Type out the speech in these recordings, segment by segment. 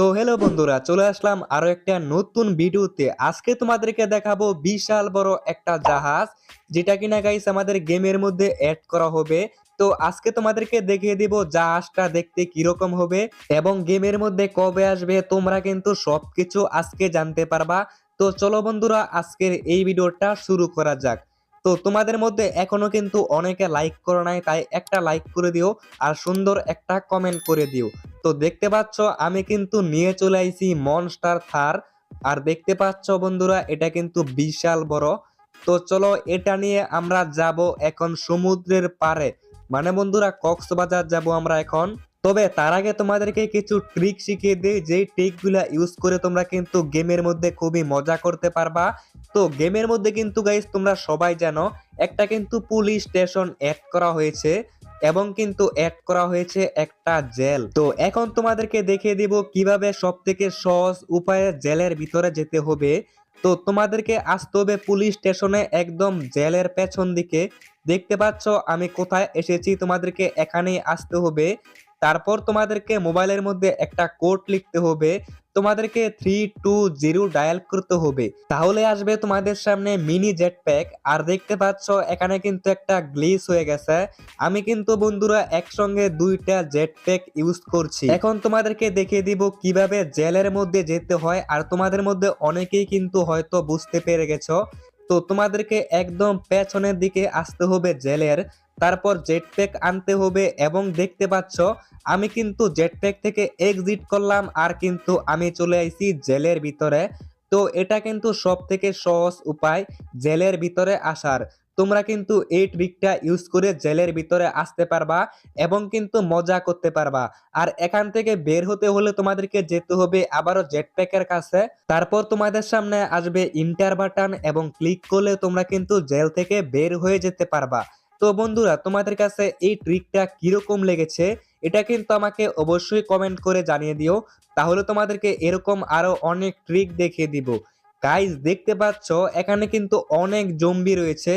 তো হ্যালো বন্ধুরা, চলে আসলাম আরও একটা নতুন ভিডিওতে। আজকে তোমাদেরকে দেখাবো বিশাল বড় একটা জাহাজ, যেটা কিনা গাইস আমাদের গেমের মধ্যে অ্যাড করা হবে। তো আজকে তোমাদেরকে দেখিয়ে দিব জাহাজটা দেখতে কীরকম হবে এবং গেমের মধ্যে কবে আসবে, তোমরা কিন্তু সবকিছু আজকে জানতে পারবা। তো চলো বন্ধুরা, আজকের এই ভিডিওটা শুরু করা যাক। তো তোমাদের মধ্যে এখনও কিন্তু অনেকে লাইক করো নাই, তাই একটা লাইক করে দিও আর সুন্দর একটা কমেন্ট করে দিও। তো দেখতে পাচ্ছ, আমি কিন্তু নিয়ে চলে আইছি মনস্টার থার আর দেখতে পাচ্ছ বন্ধুরা, এটা কিন্তু বিশাল বড়। তো চলো এটা নিয়ে আমরা যাব এখন সমুদ্রের পারে মানে বন্ধুরা, কক্সবাজার যাব আমরা এখন। তবে তার আগে তোমাদেরকে কিছু ট্রিক শিখিয়ে দিই, যেই ট্রিকগুলা ইউজ করে তোমরা কিন্তু গেমের মধ্যে খুবই মজা করতে পারবা। তো গেমের মধ্যে কিন্তু গাইস তোমরা সবাই জানো, একটা কিন্তু পুলিশ স্টেশন অ্যাড করা হয়েছে এবং কিন্তু অ্যাড করা হয়েছে একটা জেল তো এখন তোমাদেরকে দেখিয়ে দিব কীভাবে সব থেকে সহজ উপায়ে জেলের ভিতরে যেতে হবে। তো তোমাদেরকে আসতে হবে পুলিশ স্টেশনে একদম জেলের পেছন দিকে। দেখতে পাচ্ছ, আমি কোথায় এসেছি, তোমাদেরকে এখানেই আসতে হবে। তারপর তোমাদেরকে মোবাইলের মধ্যে একটা কোড লিখতে হবে। তোমাদেরকে থ্রি টু জিরো ডায়াল করতে হবে। তাহলে আসবে তোমাদের সামনে মিনি জেট প্যাক আর দেখতে পাচ্ছ, এখানে কিন্তু একটা গ্লিস হয়ে গেছে। আমি কিন্তু বন্ধুরা একসঙ্গে দুইটা জেট প্যাক ইউজ করছি। এখন তোমাদেরকে দেখিয়ে দিব কীভাবে জেলের মধ্যে যেতে হয়। আর তোমাদের মধ্যে অনেকেই কিন্তু হয়তো বুঝতে পেরে গেছো। তো তোমাদেরকে একদম পেছনের দিকে আসতে হবে জেলের। তারপর জেট প্যাক আনতে হবে এবং দেখতে পাচ্ছ, আমি কিন্তু জেট প্যাক থেকে এক্সিট করলাম আর কিন্তু আমি চলে আইছি জেলের ভিতরে। তো এটা কিন্তু সব থেকে সহজ উপায়, জেলের ভিতরে আসার। তোমরা কিন্তু এই ট্রিকটা ইউজ করে জেলের ভিতরে আসতে পারবা এবং কিন্তু মজা করতে পারবা। আর এখান থেকে বের হতে হলে তোমাদেরকে যেতে হবে আবারও জেট প্যাকের কাছে। তারপর তোমাদের সামনে আসবে ইন্টার বাটন এবং ক্লিক করলে তোমরা কিন্তু জেল থেকে বের হয়ে যেতে পারবা। তো বন্ধুরা, তোমাদের কাছে এই ট্রিকটা কীরকম লেগেছে, এটা কিন্তু আমাকে অবশ্যই কমেন্ট করে জানিয়ে দিও। তাহলে তোমাদেরকে এরকম আরও অনেক ট্রিক দেখিয়ে দিব। গাইজ দেখতে পাচ্ছ, এখানে কিন্তু অনেক জম্বি রয়েছে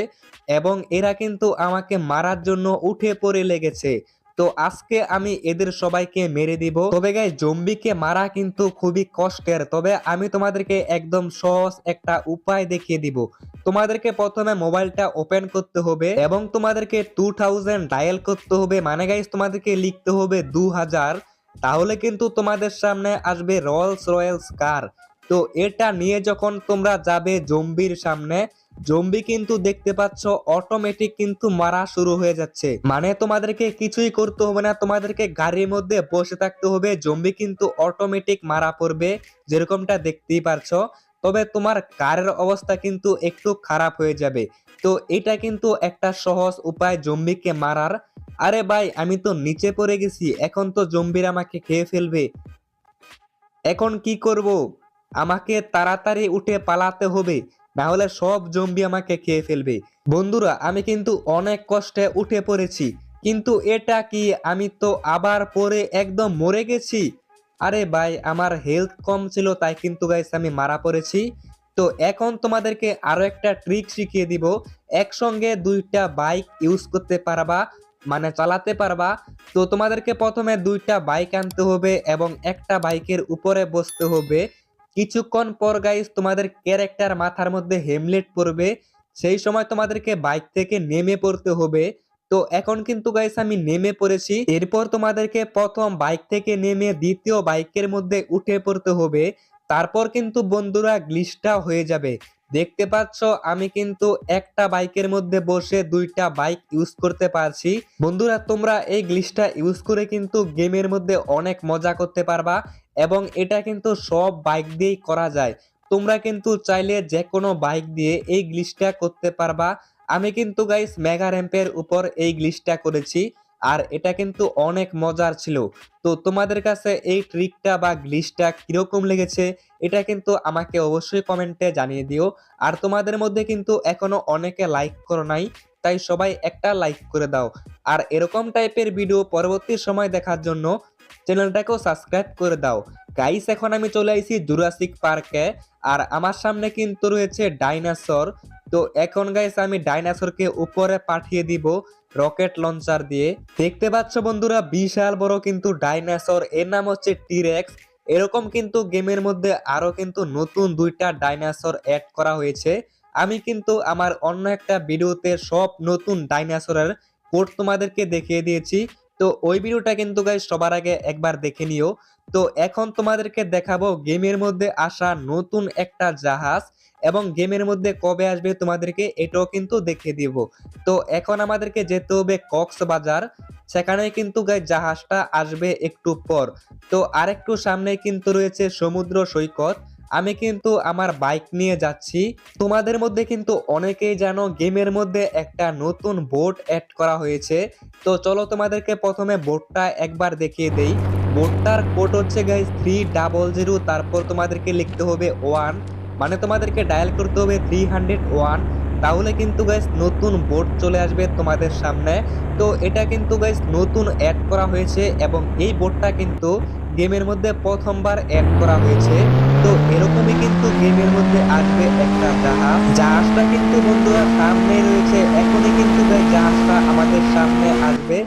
এবং এরা কিন্তু আমাকে মারার জন্য উঠে পড়ে লেগেছে। তো আজকে আমি এদের সবাইকে মেরে দিব। তবে গাই জম্বিকে মারা কিন্তু খুবই কষ্টের। তবে আমি তোমাদেরকে একদম সহজ একটা উপায় দেখিয়ে দিব। তোমাদেরকে প্রথমে মোবাইলটা ওপেন করতে হবে এবং তোমাদেরকে টু থাউজেন্ড ডায়াল করতে হবে। মানে গাইজ তোমাদেরকে লিখতে হবে দু হাজার তাহলে কিন্তু তোমাদের সামনে আসবে রয়্যালস রয়্যালস কার তো এটা নিয়ে যখন তোমরা যাবে জম্বির সামনে জম্বি কিন্তু দেখতে পাচ্ছ অটোমেটিক কিন্তু মারা শুরু হয়ে যাচ্ছে। মানে তোমাদেরকে কিছুই করতে হবে না, তোমাদেরকে গাড়ির মধ্যে বসে থাকতে হবে, জম্বি কিন্তু অটোমেটিক মারা পড়বে, যেরকমটা দেখতেই পারছ তবে তোমার কারের অবস্থা কিন্তু একটু খারাপ হয়ে যাবে। তো এটা কিন্তু একটা সহজ উপায় জম্বিকে মারার। আরে ভাই, আমি তো নিচে পড়ে গেছি, এখন তো জম্বির আমাকে খেয়ে ফেলবে। এখন কি করব? আমাকে তাড়াতাড়ি উঠে পালাতে হবে। না হলে সব জম্বি আমাকে খেয়ে ফেলবে। বন্ধুরা, আমি কিন্তু অনেক কষ্টে উঠে পড়েছি। কিন্তু এটা কি আমি তো আবার পরে একদম মরে গেছি? আরে ভাই, আমার হেলথ কম ছিল, তাই কিন্তু গাইস আমি মারা পড়েছি। তো এখন তোমাদেরকে আরও একটা ট্রিক শিখিয়ে দিব। একসঙ্গে দুইটা বাইক ইউজ করতে পারবা মানে চালাতে পারবা। তো তোমাদেরকে প্রথমে দুইটা বাইক আনতে হবে এবং একটা বাইকের উপরে বসতে হবে। কিছুক্ষণ পর গাইস তোমাদের ক্যারেক্টার মাথার মধ্যে হেমলেট পড়বে। সেই সময় তোমাদেরকে বাইক থেকে নেমে পড়তে হবে। তো এখন কিন্তু গাইস আমি নেমে পড়েছি। এরপর তোমাদেরকে প্রথম বাইক থেকে নেমে দ্বিতীয় বাইকের মধ্যে উঠে পড়তে হবে। তারপর কিন্তু বন্ধুরা গ্লিচটা হয়ে যাবে। দেখতে পাচ্ছ, আমি কিন্তু একটা বাইকের মধ্যে বসে দুইটা বাইক ইউজ করতে পারছি। বন্ধুরা, তোমরা এই গ্লিচটা ইউজ করে কিন্তু গেমের মধ্যে অনেক মজা করতে পারবা। এবং এটা কিন্তু সব বাইক দিয়েই করা যায়। তোমরা কিন্তু চাইলে যে কোনো বাইক দিয়ে এই গ্লিচটা করতে পারবা। আমি কিন্তু গাইস মেগা র্যাম্পের উপর এই গ্লিচটা করেছি আর এটা কিন্তু অনেক মজার ছিল। তো তোমাদের কাছে এই ট্রিকটা বা গ্লিচটা কীরকম লেগেছে এটা কিন্তু আমাকে অবশ্যই কমেন্টে জানিয়ে দিও। আর তোমাদের মধ্যে কিন্তু এখনও অনেকে লাইক করো নাই। তাই সবাই একটা লাইক করে দাও। আর এরকম টাইপের ভিডিও পরবর্তী সময় দেখার জন্য চ্যানেলটাকেও সাবস্ক্রাইব করে দাও। গাইস এখন আমি চলে আইছি জুরাসিক পার্কে আর আমার সামনে কিন্তু রয়েছে ডাইনাসর তো এখন গাইস আমি ডাইনাসরকে উপরে পাঠিয়ে দিব রকেট লঞ্চার দিয়ে। দেখতে পাচ্ছ বন্ধুরা, বিশাল বড় কিন্তু ডাইনাসর এর নাম হচ্ছে টিরেক্স এরকম কিন্তু গেমের মধ্যে আরও কিন্তু নতুন দুইটা ডাইনোসর অ্যাড করা হয়েছে। আমি কিন্তু আমার অন্য একটা ভিডিওতে সব নতুন ডাইনোসরের কোড তোমাদেরকে দেখিয়ে দিয়েছি। তো ওই ভিডিওটা কিন্তু গাইস সবার আগে একবার দেখে নিও। তো এখন তোমাদেরকে দেখাবো গেমের মধ্যে আসা নতুন একটা জাহাজ এবং গেমের মধ্যে কবে আসবে তোমাদেরকে এটাও কিন্তু দেখিয়ে দিব। তো এখন আমাদেরকে যেতে হবে কক্সবাজার সেখানে কিন্তু গাই জাহাজটা আসবে একটু পর। তো আরেকটু সামনে কিন্তু রয়েছে সমুদ্র সৈকত। আমি কিন্তু আমার বাইক নিয়ে যাচ্ছি। তোমাদের মধ্যে কিন্তু অনেকেই জানো গেমের মধ্যে একটা নতুন বোট অ্যাড করা হয়েছে। তো চলো তোমাদেরকে প্রথমে বোটটা একবার দেখিয়ে দেই। বোটটার কোড হচ্ছে গাইজ থ্রি ডাবল জিরো তারপর তোমাদেরকে লিখতে হবে ওয়ান মানে তোমাদেরকে ডায়াল করতে হবে থ্রি হান্ড্রেড ওয়ান তাহলে কিন্তু গাইস নতুন বোর্ড চলে আসবে তোমাদের সামনে। তো এটা কিন্তু গাইস নতুন অ্যাড করা হয়েছে এবং এই বোর্ডটা কিন্তু গেমের মধ্যে প্রথমবার অ্যাড করা হয়েছে। তো এরকমই কিন্তু গেমের মধ্যে আসবে একটা জাহাজ। জাহাজটা কিন্তু বন্ধুরা সামনে রয়েছে। এখনই কিন্তু জাহাজটা আমাদের সামনে আসবে।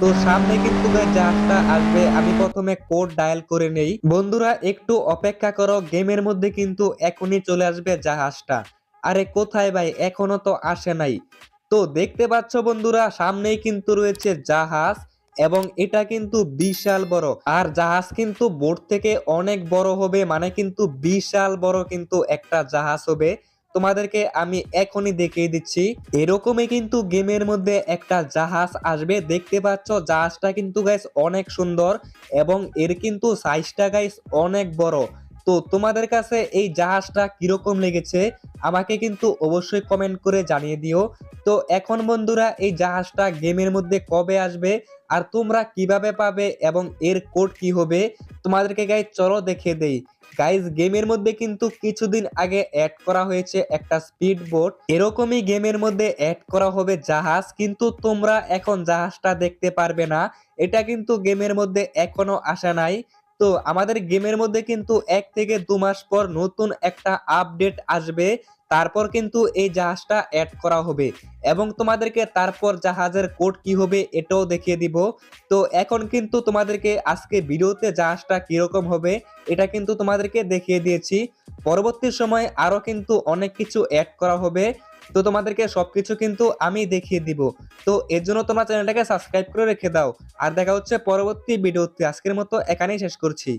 তো সামনে কিন্তু জাহাজটা আসবে। আমি প্রথমে কোড ডায়াল করে নেই। বন্ধুরা একটু অপেক্ষা করো, গেমের মধ্যে কিন্তু এখনই চলে আসবে জাহাজটা। আরে কোথায় ভাই? এখনও তো আসে নাই। তো দেখতে পাচ্ছ বন্ধুরা, সামনেই কিন্তু রয়েছে জাহাজ। এবং এটা কিন্তু বিশাল বড়। আর জাহাজ কিন্তু বোট থেকে অনেক বড় হবে মানে কিন্তু বিশাল বড় কিন্তু একটা জাহাজ হবে। তোমাদেরকে আমি এখনই দেখিয়ে দিচ্ছি, এরকমই কিন্তু গেমের মধ্যে একটা জাহাজ আসবে। দেখতে পাচ্ছ, জাহাজটা কিন্তু গাইস অনেক সুন্দর এবং এর কিন্তু সাইজটা গাইস অনেক বড়। তো তোমাদের কাছে এই জাহাজটা কীরকম লেগেছে, আমাকে কিন্তু অবশ্যই কমেন্ট করে জানিয়ে দিও। তো এখন বন্ধুরা, এই জাহাজটা গেমের মধ্যে কবে আসবে? আর তোমরা কীভাবে পাবে এবং এর কোড কি হবে, তোমাদেরকে গাইজ চলো দেখে দেই। গাইজ গেমের মধ্যে কিন্তু কিছুদিন আগে অ্যাড করা হয়েছে একটা স্পিড বোট এরকমই গেমের মধ্যে অ্যাড করা হবে জাহাজ, কিন্তু তোমরা এখন জাহাজটা দেখতে পারবে না। এটা কিন্তু গেমের মধ্যে এখনও আসা নাই। তো আমাদের গেমের মধ্যে কিন্তু এক থেকে দু মাস পর নতুন একটা আপডেট আসবে। তারপর কিন্তু এই জাহাজটা অ্যাড করা হবে এবং তোমাদেরকে তারপর জাহাজের কোড কি হবে এটাও দেখিয়ে দিব। তো এখন কিন্তু তোমাদেরকে আজকে ভিডিওতে জাহাজটা কীরকম হবে এটা কিন্তু তোমাদেরকে দেখিয়ে দিয়েছি। পরবর্তী সময় আরও কিন্তু অনেক কিছু অ্যাড করা হবে। তো তোমাদেরকে সবকিছু কিন্তু আমি দেখিয়ে দিব। তো এর জন্য তোমার চ্যানেলটাকে সাবস্ক্রাইব করে রেখে দাও। আর দেখা হচ্ছে পরবর্তী ভিডিওতে। আজকের মতো এখানেই শেষ করছি।